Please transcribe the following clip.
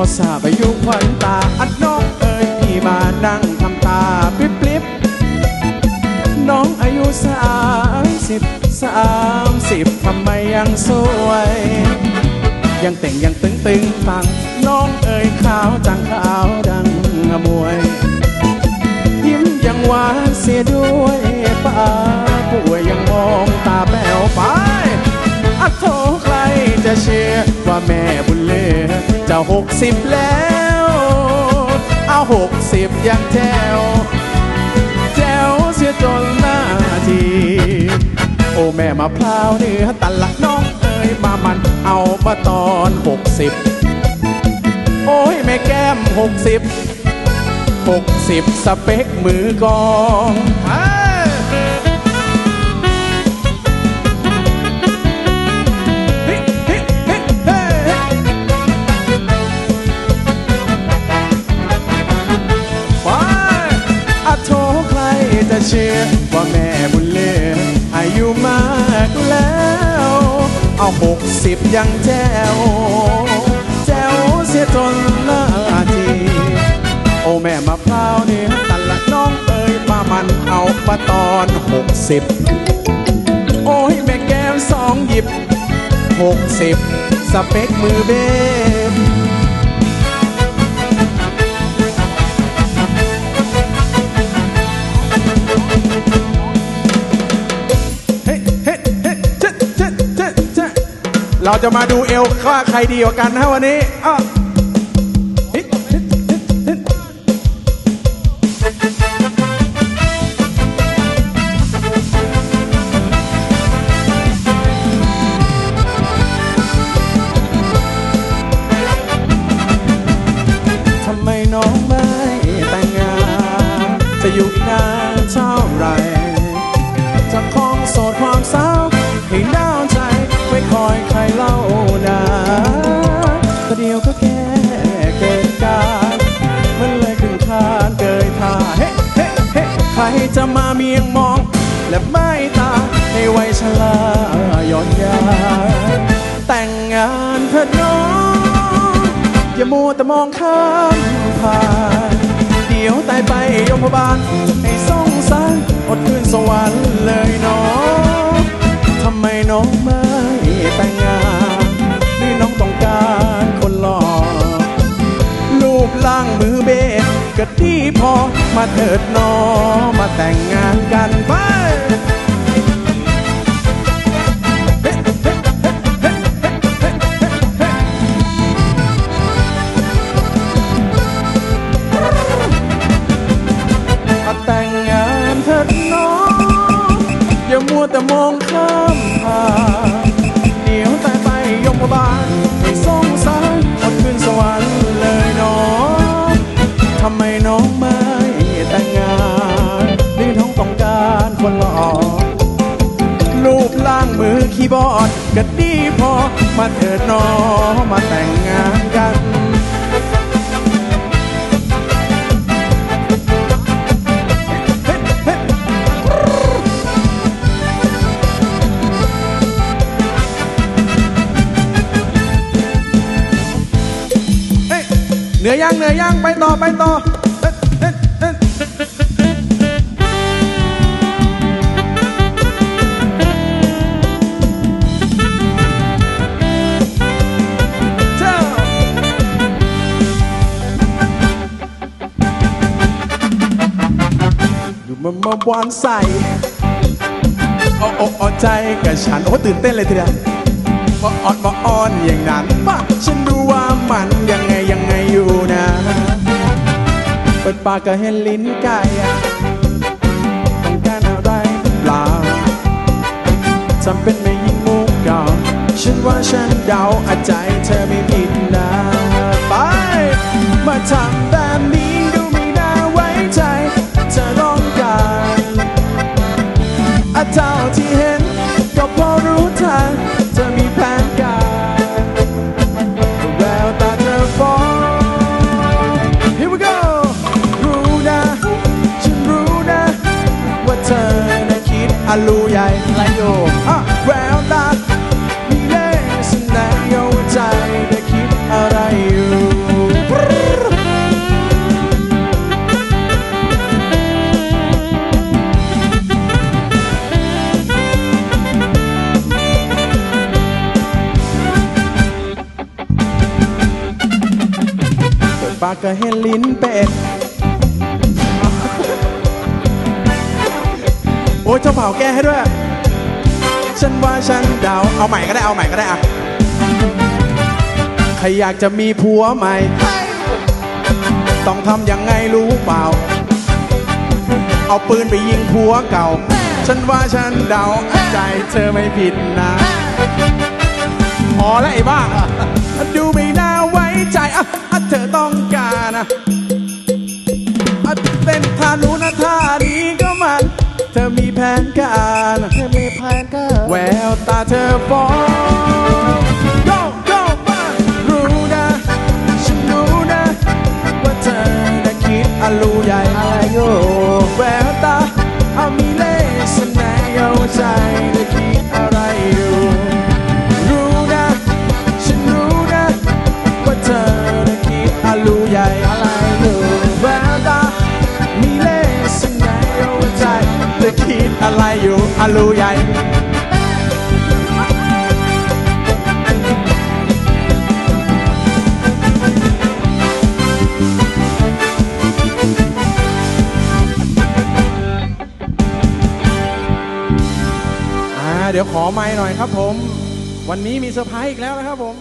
อทราบอายุขวัญตาอัดน้องเอ่ยพี่มานั่งทำตาปริบปริบน้องอายุสามสิบสามสิบทำไมยังสวย ยังเต่งยังตึงตึงฟัง น้องเอ่ยขาวจังขาวดังมวย ยิ้มยังหวานเสียด้วยป้าป่วยยังมองตาแป๋วไปอัดโทใครจะเชื่อว่าแม่บุญเลือ จะหกสิบแล้ว เอาหกสิบยังแจวแจวเสียจนหน้าทีโอ้แม่มาพร้าวเนื้อตันละน้องเอ้ยมามันเอามาตอนหกสิบโอ้ยแม่แก้มหกสิบหกสิบสเปคมือกอง เชื่อว่าแม่บุญเลืออายุมากแล้ว เอาหกสิบยังแจ๋วแจ๋วเสียจนหน้าทีโอ้แม่มะพร้าวเนี่ยตันละน้องเอ้ยมามันเอามาตอนหกสิบโอ้ยแม่แก้มสองหยิบหกสิบสเปคมือเบ เราจะมาดูเอวว่าใครดีกว่ากันนะวันนี้อ้าว จะมาเมียงมอง และไม่ตาในวัยชราย้อนยานแต่งงานเถิดน้อง อย่ามัวแต่มองข้ามผ่าน เดี๋ยวตายไปยมพบาลให้สงสารอดคืนสวรรค์เลยน้องทำไมน้องไม่แต่งงานนี่น้องต้องการคนหล่อรูปร่างมือเบสก็ดีพอมาเถิดน้อมา แต่งงานกันไปมาแต่งงานเถิดน้องอย่ามัวแต่มองข้ามผ่านเดี๋ยวแตายไปยมบาลให้สงสารอดขึ้นสวรรค์เลยน้องทำไมน้อง คีย์บอร์ดก็ดีพอ มาเถิดน้องมาแต่งงานกันเฮ้เหนือย่างเหนือย่างไปต่อไปต่อ ดูมันมหวานใส่โอ้โอ้โอ้ใจกับฉัน โอ้ตื่นเต้นเลยทีเดียวมาอ่อนมาอ่อนอย่างนั้นปะฉันดูว่ามันยังไงยังไงอยู่นะ เปิดปากก็เห็นลิ้นไก่อะต้องการอะไรเปล่าทำเป็นไม่ยิงมุกเก่าฉันว่าฉันเดาอาใจเธอไม่ผิดนะ ไป มาทำแบบนี้ อาลูใหญ่ไรโยู่แววตามีเล่ห์แสดงโใจได้คิดอะไรอยู่ปากก็เห็นลิ้นเป็ด อ้ยเจ้าเผาแก้ให้ด้วย ฉันว่าฉันเดาเอาใหม่ก็ได้ เอาใหม่ก็ได้อะใครอยากจะมีผัวใหม่ ต้องทำยังไงรู้เปล่า เอาปืนไปยิงผัวเก่า ฉันว่าฉันเดาใจเธอไม่ผิดนะ พอแล้วไอ้บ้าดูไม่น่าไว้ มีแผนการแววตาเธอฟ้อง เดี๋ยวขอไม้หน่อยครับผม วันนี้มีเซอร์ไพรส์อีกแล้วนะครับผม